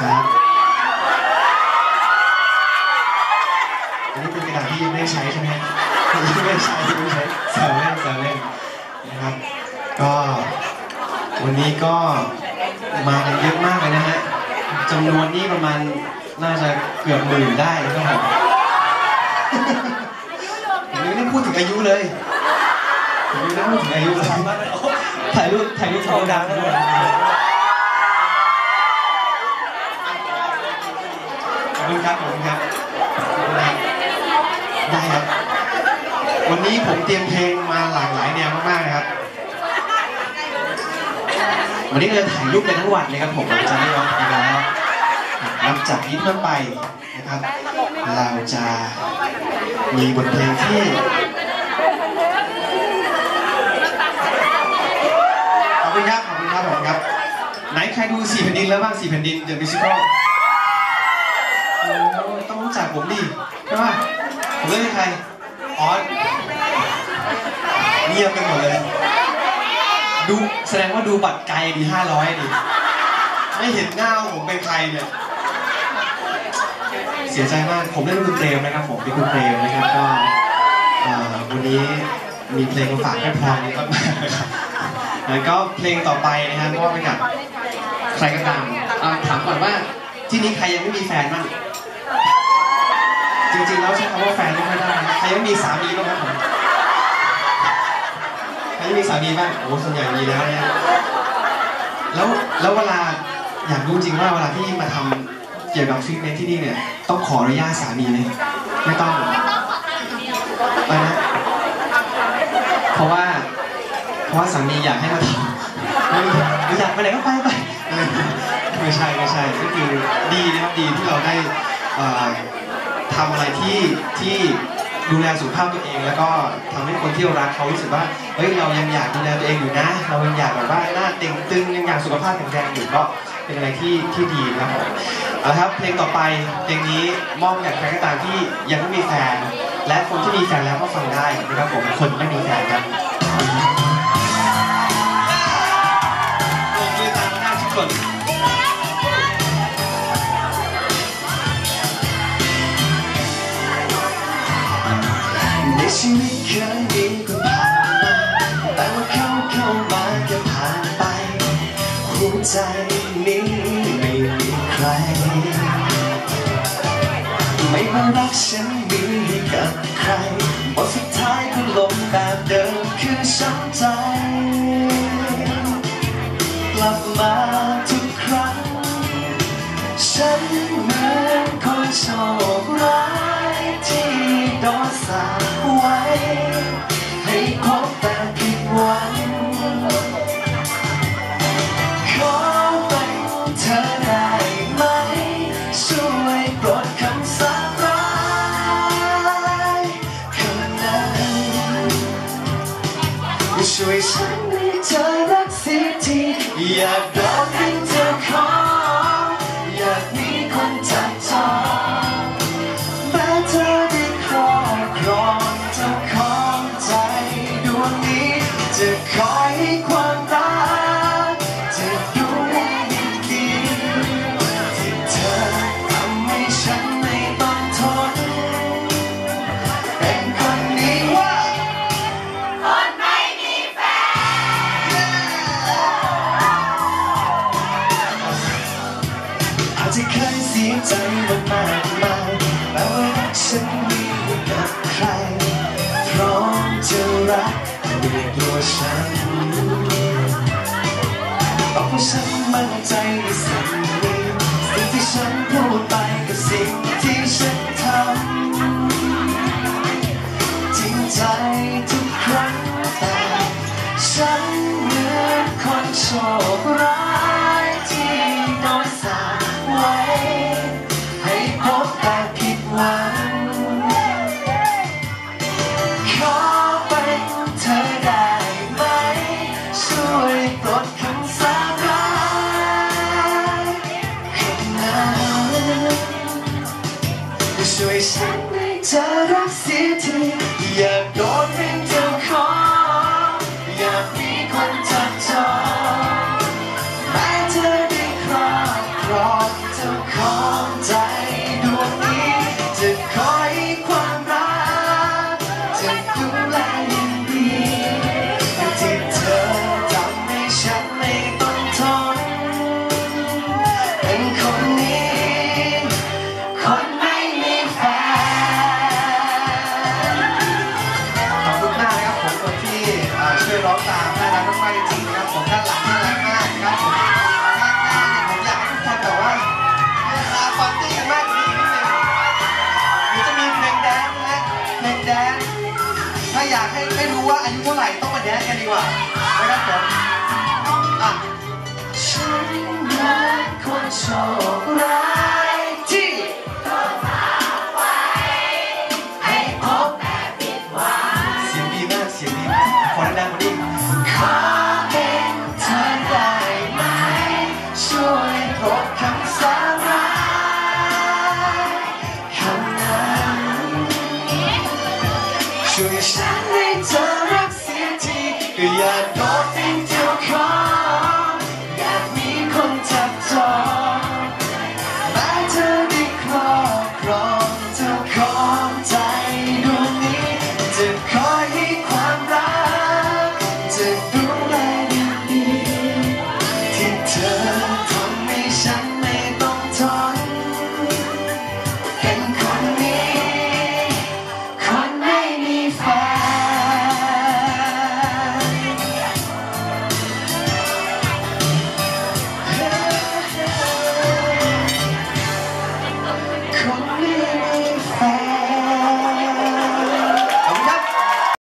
ครับอันนี้เป็นกระดาษที่ยังไม่ได้ใช้ใช่ไหมฮะยังไม่ได้ใช้ยังไม่ได้ใช้แซวเล่นแซวเล่นนะครับ ก็วันนี้ก็มากันเยอะมากเลยนะฮะจำนวนนี้ประมาณน่าจะเกือบหมื่นได้นะครับผมผมยังไม่ได้พูดถึงอายุเลยผมยังไม่ได้พูดถึงอายุเลยถ่ายรูปถ่ายรูปโชว์ดังด้วยขอบ ครับขอบคุณครับได้ครับ วันนี้ผมเตรียมเพลงมาหลากหลายแนวมากๆนะครับ วันนี้เราจะถ่ายรูปกันทั้งวันเลยครับผมเราจะไม่ร้องเพลงกันแล้วนับจากนี้ต้นไปนะครับ เราจะมีบทเพลงที่ขอบคุณครับขอบคุณครับขอบคุณครับ ไหนใครดูสี่แผ่นดินแล้วบ้างสี่แผ่นดินเดอะมิวสิคลโอ้ ต้องรู้จักผมดิใช่ป่ะผมเล่นให้ใครอ๋อเงียบกันหมดเลย ดูแสดงว่าดูบัตรไกลดีห้าร้อยดิไม่เห็นหน้าผมเป็นใครเนี่ยเสียใจมากผมเล่นคุณเปรมนะครับ ผมเป็นคุณเปรมนะครับก็วันนี้มีเพลงมาฝากให้พรนี้มากนะครับแล้วก็เพลงต่อไปนะครับมอบให้กับใครก็ตามถามก่อนว่าที่นี้ใครยังไม่มีแฟนบ้าง จริงๆแล้วใช้คำว่าแฟนไม่ได้ใครยังมีสามีบ้างครับผมใครยังมีสามีบ้างโอ้ส่วนใหญ่มีแล้วเนี่ยแล้วแล้วเวลาอยากรู้จริงว่าเวลาที่มาทำเกี่ยวกับฟิตเนสที่นี่เนี่ยต้องขออนุญาตสามีไหมไม่ต้องไปนะเพราะว่า เพราะว่าสามีอยากให้มาทำไม่ไม่อยากไปไหนก็ไปไปไม่ใช่ไม่ใช่ก็คือดีนะครับดีที่เราได้อ่อ ทำอะไรที่ที่ดูแลสุขภาพตัวเอง แล้วก็ทำให้คนที่เรารักเขารู้สึกว่าเฮ้ยเรายังอยากดูแลตัวเองอยู่นะ เรายังอยากแบบว่าหน้าเต่งตึงยังอยากสุขภาพแข็งแรงอยู่ก็เป็นอะไรที่ที่ดีนะครับผมเอาละครับเพลงต่อไปเพลงนี้มอบให้กับใครก็ตามที่ยังไม่มีแฟน และคนที่มีแฟนแล้วก็ฟังได้นะครับผมคนไม่มีแฟนครับปรบมือตามหน้าทุกคน ชีวิตเคยมีคนผ่านมาแต่ว่าเขาเข้ามาแค่ผ่านไป หัวใจนี้ไม่มีใคร ไม่ว่ารักฉันมีให้กับใครบทสุดท้ายก็ลงแบบเดิมคือช้ำ อยากโดนเป็นเจ้าของอยากมีคนจับจองแม้เธอได้ครอบครองเจ้าของใจดวงนี้จะคอยให้ความรัก ใครพร้อมจะรักด้วยตัวฉันบอกว่าฉันมั่นใจในสิ่งนี้สิ่งที่ฉันพูดไปกับสิ่งที่ฉันทำจริงใจทุกครั้งแต่ฉันเหมือนคนโชค องสามน่ารักมากจริงครัผมด้นหลังน่ารักมาครับหน้าเนี่ยผมอยากให้ทุกคนแบบว่าเวลาปาร์ตี้กัมากกว่านี้ดเดี๋ยวจะมีเพลงแดนนะเพลงแดนถ้าอยากให้ไม่รู้ว่าอายุเท่าไหร่ต้องมาแดนกันดีกว่านะครับอะฉันรักคนโชคร้าย